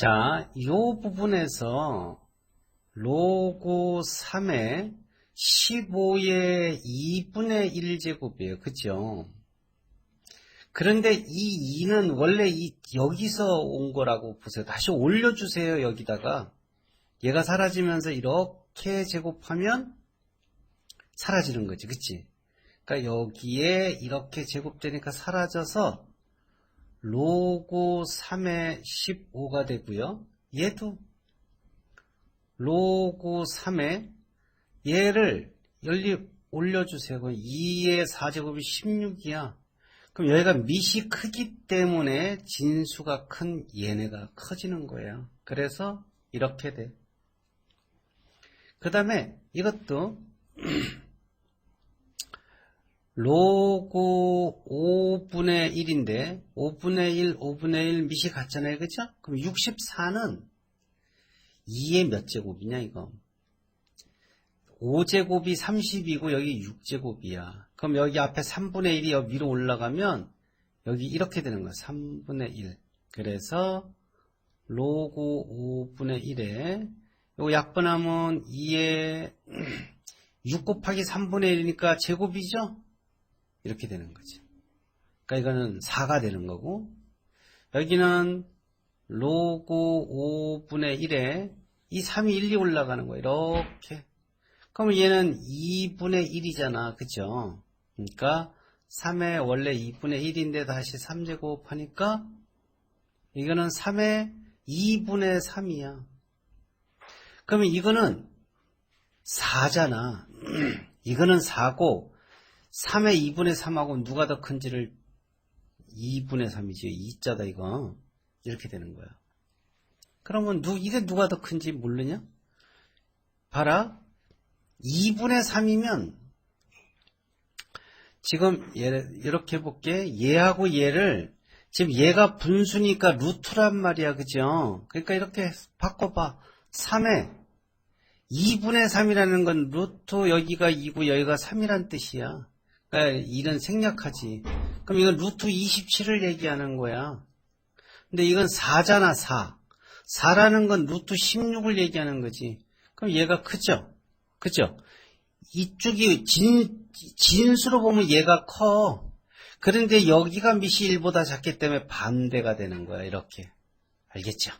자, 요 부분에서 로고 3의 15의 2분의 1제곱이에요. 그죠? 그런데 이 2는 원래 이 여기서 온 거라고 보세요. 다시 올려주세요. 여기다가. 얘가 사라지면서 이렇게 제곱하면 사라지는 거지. 그치? 그러니까 여기에 이렇게 제곱되니까 사라져서 로고 3의 15가 되고요. 얘도 로고 3의 얘를 열리 올려주세요. 그럼 2의 4제곱이 16이야. 그럼 여기가 밑이 크기 때문에 진수가 큰 얘네가 커지는 거예요. 그래서 이렇게 돼. 그 다음에 이것도 로고 5분의 1인데 5분의 1, 5분의 1 밑이 같잖아요. 그죠? 그럼 64는 2의 몇 제곱이냐 이거 5제곱이 30이고 여기 6제곱이야. 그럼 여기 앞에 3분의 1이 여기 위로 올라가면 여기 이렇게 되는 거야. 3분의 1. 그래서 로고 5분의 1에 요거 약분하면 2에 6 곱하기 3분의 1이니까 제곱이죠? 이렇게 되는 거죠. 그러니까 이거는 4가 되는 거고 여기는 로고 5분의 1에 이 3이 1, 2 올라가는 거예요. 이렇게. 그럼 얘는 2분의 1이잖아. 그죠? 그러니까 3의 원래 2분의 1인데 다시 3제곱 하니까 이거는 3의 2분의 3이야. 그러면 이거는 4잖아. 이거는 4고 3의 2분의 3하고 누가 더 큰지를 2분의 3이지. 2자다 이거. 이렇게 되는 거야. 그러면 누, 이게 누가 더 큰지 모르냐? 봐라. 2분의 3이면 지금 얘, 이렇게 해볼게. 얘하고 얘를 지금 얘가 분수니까 루트란 말이야. 그죠? 그러니까 이렇게 바꿔봐. 3에 2분의 3이라는 건 루트 여기가 2고 여기가 3이란 뜻이야. 그러니까 이런 생략하지. 그럼 이건 루트 27을 얘기하는 거야. 근데 이건 4잖아, 4. 4라는 건 루트 16을 얘기하는 거지. 그럼 얘가 크죠? 그죠? 이쪽이 진, 진수로 보면 얘가 커. 그런데 여기가 밑이 1보다 작기 때문에 반대가 되는 거야, 이렇게. 알겠죠?